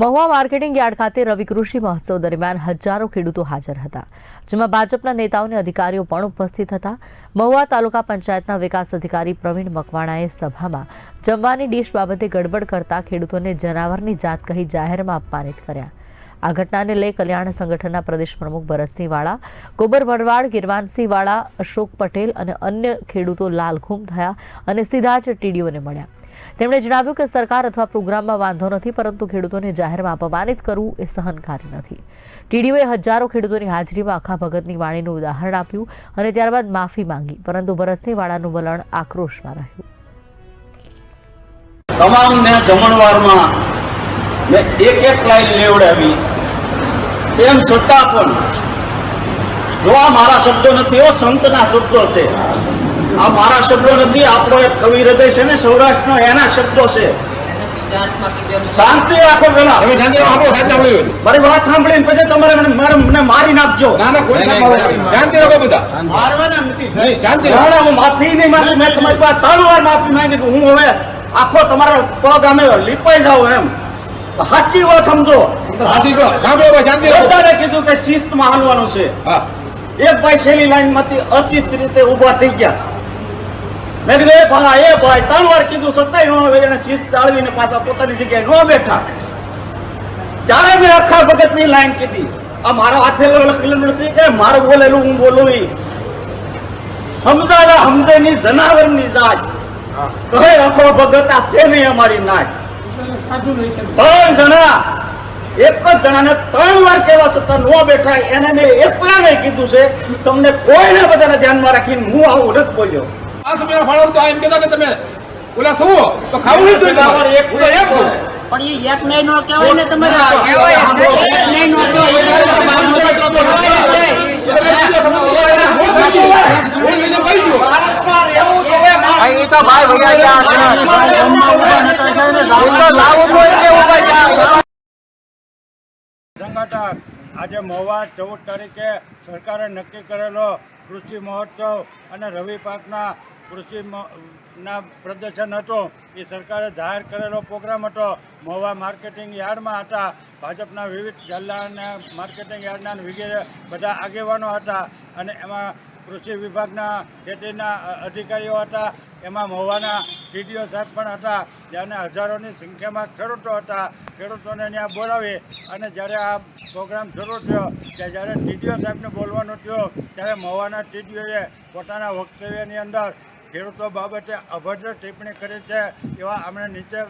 Mahuva marketing yard ખાતે રવિ કૃષિ મહોત્સવ દરમિયાન હજારો ખેડૂતો હાજર હતા, જેમાં ભાજપના નેતાઓ અને અધિકારીઓ પણ ઉપસ્થિત હતા. મહુવા તાલુકા પંચાયતના વિકાસ અધિકારી પ્રવીણ મકવાણાએ સભામાં જમવાની ડીશ બાબતે ગડબડ કરતા ખેડૂતોને જનાવરની જાત કહી જાહેરમાં અપમાનિત કર્યા. આ ઘટનાને લઈ કલ્યાણ સંગઠનના પ્રદેશ પ્રમુખ ભરતસિંહ વાળા, ગોબર ભરવાડ, ગિરવાનસિંહ વાળા, અશોક પટેલ અને અન્ય ખેડૂતો લાલઘૂમ થયા અને સીધા જ ટીડીઓને મળ્યા. તેમણે જણાવ્યું કે સરકાર અથવા પ્રોગ્રામમાં વાંધો નથી, પરંતુ ખેડૂતોને જાહેરમાં અપમાનિત કરવું એ સહનકારી નથી. ટીડીઓએ હજારો ખેડૂતોની હાજરીમાં અખા ભગતની વાણીનું ઉદાહરણ આપ્યું અને ત્યારબાદ માફી માંગી, પરંતુ ભરતસિંહ વાળાનું વલણ આક્રોશમાં રહ્યું. તમામને જમણવારમાં મેં એક એક લાઈન લેવડાવી. તેમ છતાં પણ, જો આ મારા શબ્દો નથી એવો સંતના શબ્દો છે. આ મારા શબ્દો નથી આપણો એક કવિ હૃદય છે ને સૌરાષ્ટ્રનો એના શબ્દો છે. શાંતિ રાખો પેલા. મારી વાત સાંભળીને પછી તમારે મને મને મારી નાખજો. ના, ના, કોઈ શાંતિ રાખો બધા. મારવાના નથી. શાંતિ માફી નહીં માંગુ મેં તમારી પાસે ત્રણ વાર માફી માંગી હું હવે આખો તમારો પગ અમે લીપાઈ જાઉં એમ. સાચી વાત સમજો. બધાને કીધું કે શિસ્તમાં હાલવાનું છે. એક ભાઈ છેલ્લી લાઈનમાંથી અશિસ્ત રીતે ઊભા થઈ ગયા. મેં કીધું એ ભાઈ એ ભાઈ ત્રણ વાર કીધું સત્તાય નો આવે એને શિસ્ત જાળવીને પાછા પોતાની જગ્યાએ નો બેઠા. ત્યારે મેં અખા ભગતની લાઈન કીધી. આ મારા હાથે લખેલું નથી કે મારું બોલેલું હું બોલું ઈ. ની જનાવરની જાત. કહે અખો ભગત આ છે નહીં અમારી નાચ ત્રણ જણા એક જ જણાને ત્રણ વાર કહેવા છતાં નો બેઠા એને મેં એકલાને કીધું છે તમને કોઈને બધાને ધ્યાનમાં રાખીને હું આવું નથી બોલ્યો. આ સમયના ફાળો તો એમ કહેતા કે તમે ઓલા શું તો ખાવું નહીં જોઈએ હું તો એમ કહું. પણ એ એક નહીં નો કહેવાય ને તમારે એક નહીં નો એ તો ભાઈ ભૈયા સંગઠન આજે મોવા ચૌદ તારીખે સરકારે નક્કી કરેલો કૃષિ મહોત્સવ અને રવિ પાકના કૃષિ ના પ્રદર્શન હતો. એ સરકારે જાહેર કરેલો પ્રોગ્રામ હતો. મહુવા માર્કેટિંગ યાર્ડમાં હતા. ભાજપના વિવિધ જિલ્લાના માર્કેટિંગ યાર્ડના વગેરે બધા આગેવાનો હતા. અને એમાં કૃષિ વિભાગના ખેતીના અધિકારીઓ હતા. એમાં મહુવાના ટીડીઓ સાહેબ પણ હતા. જેને હજારોની સંખ્યામાં ખેડૂતો હતા. ખેડૂતોને ત્યાં બોલાવી અને જ્યારે આ પ્રોગ્રામ શરૂ થયો કે જ્યારે ટીડીઓ સાહેબને બોલવાનું થયો, ત્યારે મહુવાના ટીડીઓએ પોતાના વક્તવ્યની અંદર ખેડૂતો બાબતે અભદ્ર ટિપ્પણી કરી છે. એવા અમને નીચે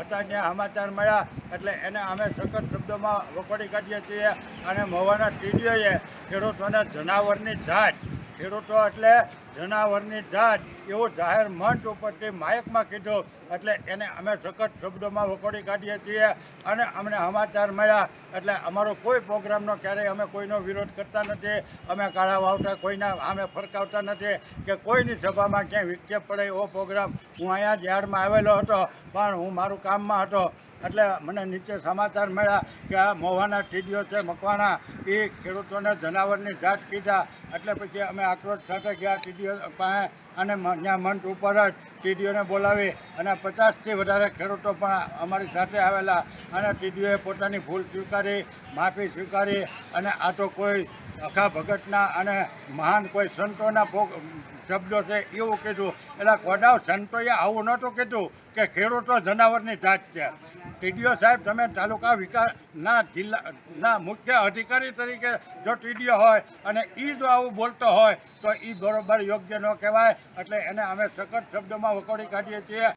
હતા ત્યાં સમાચાર મળ્યા. એટલે એને અમે સખત શબ્દોમાં વખોડી કાઢીએ છીએ. અને મહુવાના ટીડીઓએ ખેડૂતોને જનાવરની જાત. ખેડૂતો એટલે જનાવરની જાત એવો જાહેર મંચ ઉપરથી માયકમાં કીધો. એટલે એને અમે સખત શબ્દોમાં વખોડી કાઢીએ છીએ અને અમને સમાચાર મળ્યા. એટલે અમારો કોઈ પ્રોગ્રામનો ક્યારેય અમે કોઈનો વિરોધ કરતા નથી. અમે કાળા વાવતા કોઈના અમે ફરકાવતા નથી કે કોઈની સભામાં ક્યાંય વિક્ષેપ પડે એવો પ્રોગ્રામ. હું અહીંયા યાર્ડમાં આવેલો હતો, પણ હું મારું કામમાં હતો. એટલે મને નીચે સમાચાર મળ્યા કે આ મોવાના ટીડીઓ છે મકવાણા એ ખેડૂતોને જનાવરની જાત કીધા. એટલે પછી અમે આક્રોશ સાથે ગયા. ટીડીઓ પાસે અને ત્યાં મંચ ઉપર જ ટીડીઓને બોલાવી અને પચાસથી વધારે ખેડૂતો પણ અમારી સાથે આવેલા અને ટીડીઓએ પોતાની ભૂલ સ્વીકારી, માફી સ્વીકારી અને આ તો કોઈ અખા ભગતના અને મહાન કોઈ સંતોના ભોગ શબ્દો છે એવું કીધું. એટલે કોડાવ સંતોએ આવું નહોતું કીધું કે ખેડૂતો જનાવરની જાત છે. ટીડીઓ સાહેબ, તમે તાલુકા વિકાસના જિલ્લાના મુખ્ય અધિકારી તરીકે જો ટીડીઓ હોય અને એ જો આવું બોલતો હોય, તો એ બરોબર યોગ્ય ન કહેવાય. એટલે એને અમે સખત શબ્દોમાં વખોડી કાઢીએ છીએ.